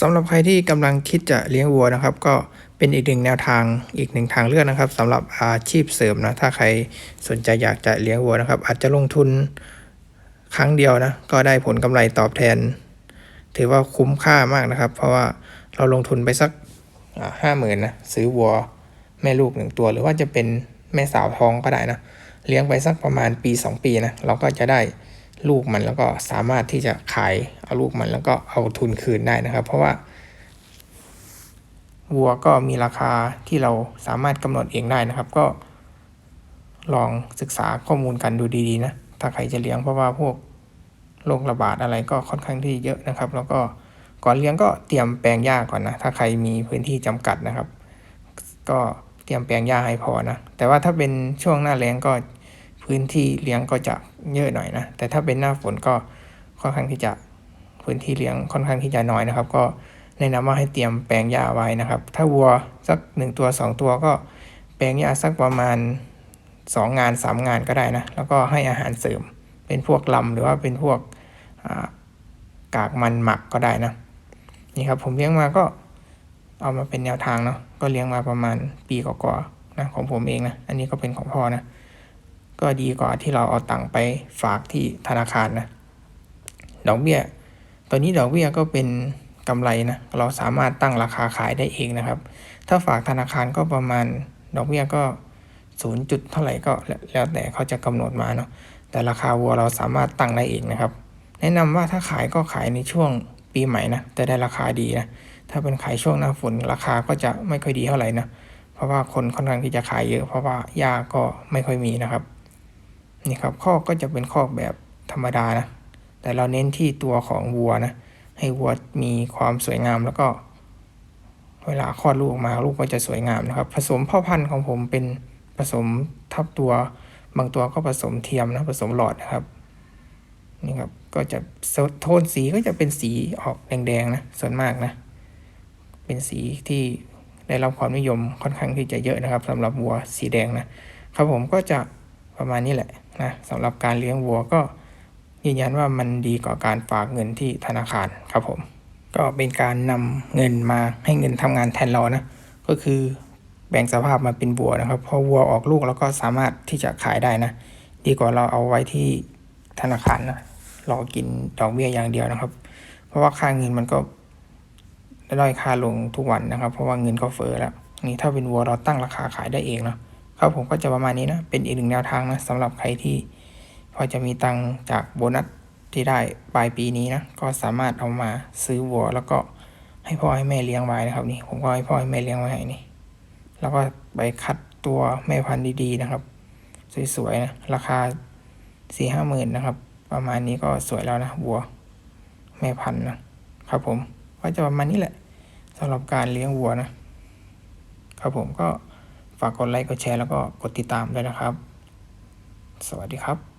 สำหรับใครที่กำลังคิดจะเลี้ยงวัวนะครับ ก็เป็นอีกหนึ่งแนวทางอีกหนึ่งทางเลือกนะครับสำหรับอาชีพเสริมนะถ้าใครสนใจอยากจะเลี้ยงวัวนะครับ อาจจะลงทุนครั้งเดียวนะก็ได้ผลกำไรตอบแทน ถือว่าคุ้มค่ามากนะครับ เพราะว่าเราลงทุนไปสักห้าหมื่นนะซื้อวัวแม่ลูกหนึ่งตัว หรือว่าจะเป็นแม่สาวท้องก็ได้นะเลี้ยงไปสักประมาณปี 2 ปีนะเราก็จะได้ ลูกมันแล้วก็สามารถที่จะขายเอาลูกมันแล้วก็เอาทุนคืนได้นะครับ เพราะว่าวัวก็มีราคาที่เราสามารถกำหนดเองได้นะครับ ก็ลองศึกษาข้อมูลกันดูดีๆนะถ้าใครจะเลี้ยงเพราะว่าพวกโรคระบาดอะไรก็ค่อนข้างที่เยอะนะครับ แล้วก็ก่อนเลี้ยงก็เตรียมแปลงหญ้าก่อนนะถ้าใครมีพื้นที่จำกัดนะครับ ก็เตรียมแปลงหญ้าให้พอนะแต่ว่าถ้าเป็นช่วงหน้าแล้งก็ พื้นที่เลี้ยงก็จะเยอะหน่อยนะ แต่ถ้าเป็นหน้าฝนก็ค่อนข้างที่จะพื้นที่เลี้ยงค่อนข้างที่จะน้อยนะครับ ก็แนะนำว่าให้เตรียมแปลงหญ้าไว้นะครับ ถ้าวัวสักหนึ่งตัวสองตัวก็แปลงหญ้าสักประมาณสองงานสามงานก็ได้นะ แล้วก็ให้อาหารเสริม เป็นพวกลำหรือว่าเป็นพวกกากมันหมักก็ได้นะ นี่ครับผมเลี้ยงมาก็เอามาเป็นแนวทางเนาะ ก็เลี้ยงมาประมาณปีกว่าๆนะของผมเองนะ อันนี้ก็เป็นของพ่อนะ ก็ดีกว่าที่เราเอาตังค์ไปฝากที่ธนาคารนะ ดอกเบี้ย ตอนนี้ดอกเบี้ยก็เป็นกำไรนะ เราสามารถตั้งราคาขายได้เองนะครับ ถ้าฝากธนาคารก็ประมาณดอกเบี้ยก็ศูนย์จุดเท่าไหร่ก็แล้วแต่เขาจะกำหนดมาเนาะ แต่ราคาวัวเราสามารถตั้งได้เองนะครับ แนะนำว่าถ้าขายก็ขายในช่วงปีใหม่นะ จะได้ราคาดีนะ ถ้าเป็นขายช่วงหน้าฝนราคาก็จะไม่ค่อยดีเท่าไหร่นะ เพราะว่าคนค่อนข้างที่จะขายเยอะ เพราะว่าหญ้าก็ไม่ค่อยมีนะครับ นี่ครับข้อก็จะเป็นข้อแบบธรรมดานะ แต่เราเน้นที่ตัวของวัวนะ ให้วัวมีความสวยงามแล้วก็ เวลาคลอดลูกออกมาลูกก็จะสวยงามนะครับ ผสมพ่อพันธุ์ของผมเป็นผสมทับตัว บางตัวก็ผสมเทียมนะผสมหลอดนะครับนี่ครับก็จะโทนสีก็จะเป็นสีออกแดงๆนะส่วนมากนะ เป็นสีที่ได้รับความนิยมค่อนข้างที่จะเยอะนะครับสำหรับวัวสีแดงนะครับผมก็จะประมาณนี้แหละ นะสำหรับการเลี้ยงวัวก็ยืนยันว่ามันดีกว่าการฝากเงินที่ธนาคารครับผม ก็เป็นการนำเงินมาให้เงินทำงานแทนเรานะ ก็คือแบ่งสภาพมาเป็นวัวนะครับพอวัวออกลูกเราก็สามารถที่จะขายได้นะ ดีกว่าเราเอาไว้ที่ธนาคารนะรอกินดอกเบี้ยอย่างเดียวนะครับ เพราะว่าค่าเงินมันก็ด้อยค่าลงทุกวันนะครับ เพราะว่าเงินก็เฟ้อแล้วนี่ถ้าเป็นวัวเราตั้งราคาขายได้เองเนาะ ครับผมก็จะประมาณนี้นะ เป็นอีกหนึ่งแนวทางนะสำหรับใครที่พอจะมีตังจากโบนัสที่ได้ปลายปีนี้นะ ก็สามารถเอามาซื้อวัว แล้วก็ให้พ่อให้แม่เลี้ยงไว้นะครับนี่ ผมก็ให้พ่อให้แม่เลี้ยงไว้ให้นี่ แล้วก็ไปคัดตัวแม่พันธุ์ดีๆนะครับ สวยๆนะ ราคาสี่ห้าหมื่นนะครับ ประมาณนี้ก็สวยแล้วนะวัว แม่พันธุ์นะครับผม ก็จะประมาณนี้แหละสำหรับการเลี้ยงวัวนะครับผมก็ ฝากกดไลค์ กดแชร์ แล้วก็กดติดตามด้วยนะครับ สวัสดีครับ